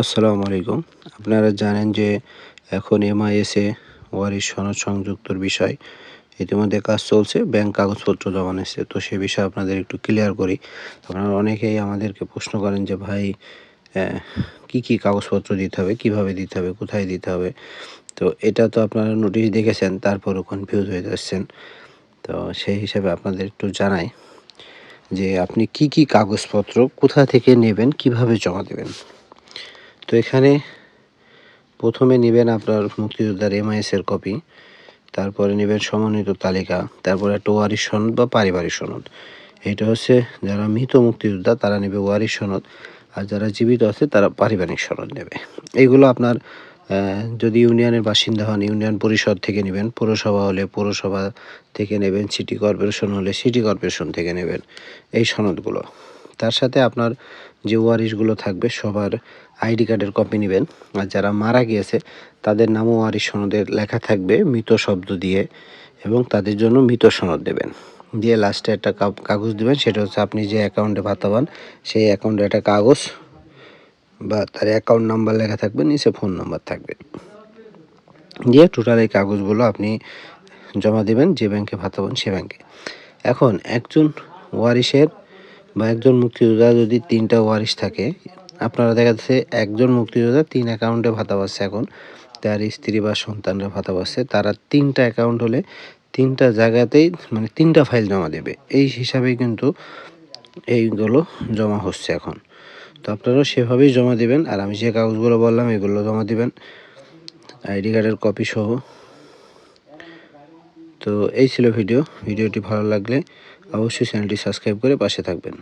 আসসালামু আলাইকুম। আপনারা জানেন যে এখন এমআইএসে ওয়ারিশ সনদ সংযুক্তর বিষয় ইতিমধ্যে কাজ চলছে, ব্যাংক কাগজপত্র জমা নিচ্ছে তো সে বিষয়ে আপনাদের একটু ক্লিয়ার করি। আপনারা অনেকেই আমাদেরকে প্রশ্ন করেন যে, ভাই কি কি কাগজপত্র দিতে হবে? কীভাবে দিতে হবে? কোথায় দিতে হবে? তো এটা তো আপনারা নোটিশ দেখেছেন, তারপরও কনফিউজ হয়ে যাচ্ছেন। তো সেই হিসাবে আপনাদের একটু জানাই যে, আপনি কি কি কাগজপত্র কোথা থেকে নেবেন? কীভাবে জমা দেবেন? তো এখানে প্রথমে নেবেন আপনার মুক্তিযোদ্ধার এমআইএস এর কপি, তারপরে নেবেন সমন্বিত তালিকা, তারপরে একটা ওয়ারিশ সনদ বা পারিবারিক সনদ। এটা হচ্ছে যারা মৃত মুক্তিযোদ্ধা, তারা নেবে ওয়ারিশ সনদ, আর যারা জীবিত আছে, তারা পারিবারিক সনদ নেবে। এইগুলো আপনার যদি ইউনিয়নের বাসিন্দা হন, ইউনিয়ন পরিষদ থেকে নেবেন, পৌরসভা হলে পৌরসভা থেকে নেবেন, সিটি কর্পোরেশন হলে সিটি কর্পোরেশন থেকে নেবেন, এই সনদগুলো। তার সাথে আপনার যে ওয়ারিশগুলো থাকবে, সবার আইডি কার্ডের কপি নেবেন। আর যারা মারা গিয়েছে, তাদের নামও ওয়ারিশ সনদের লেখা থাকবে, মৃত শব্দ দিয়ে, এবং তাদের জন্য মৃত সনদ দেবেন। দিয়ে লাস্টে একটা কাগজ দেবেন, সেটা হচ্ছে আপনি যে অ্যাকাউন্টে ভাতা পান, সেই অ্যাকাউন্টে একটা কাগজ বা তার অ্যাকাউন্ট নাম্বার লেখা থাকবে, নিচে ফোন নাম্বার থাকবে। দিয়ে টোটাল এই কাগজগুলো আপনি জমা দেবেন, যে ব্যাংকে ভাতা পান, সে ব্যাংকে এখন একজন ওয়ারিশের বা একজন মুক্তিযোদ্ধা যদি তিনটা ওয়ারিশ থাকে, আপনারা দেখা যাচ্ছে একজন মুক্তিযোদ্ধা তিন অ্যাকাউন্টে ভাতা পাচ্ছে এখন, তার স্ত্রী বা সন্তানরা ভাতা পাচ্ছে, তারা তিনটা অ্যাকাউন্ট হলে তিনটা জায়গাতেই মানে তিনটা ফাইল জমা দেবে। এই হিসাবেই কিন্তু এইগুলো জমা হচ্ছে এখন। তো আপনারাও সেভাবেই জমা দেবেন, আর আমি যে কাগজগুলো বললাম এগুলো জমা দিবেন। আইডি কার্ডের কপি সহ তো এই ছিল ভিডিও। ভিডিওটি ভালো লাগলে অবশ্যই চ্যানেলটি সাবস্ক্রাইব করে পাশে থাকবেন।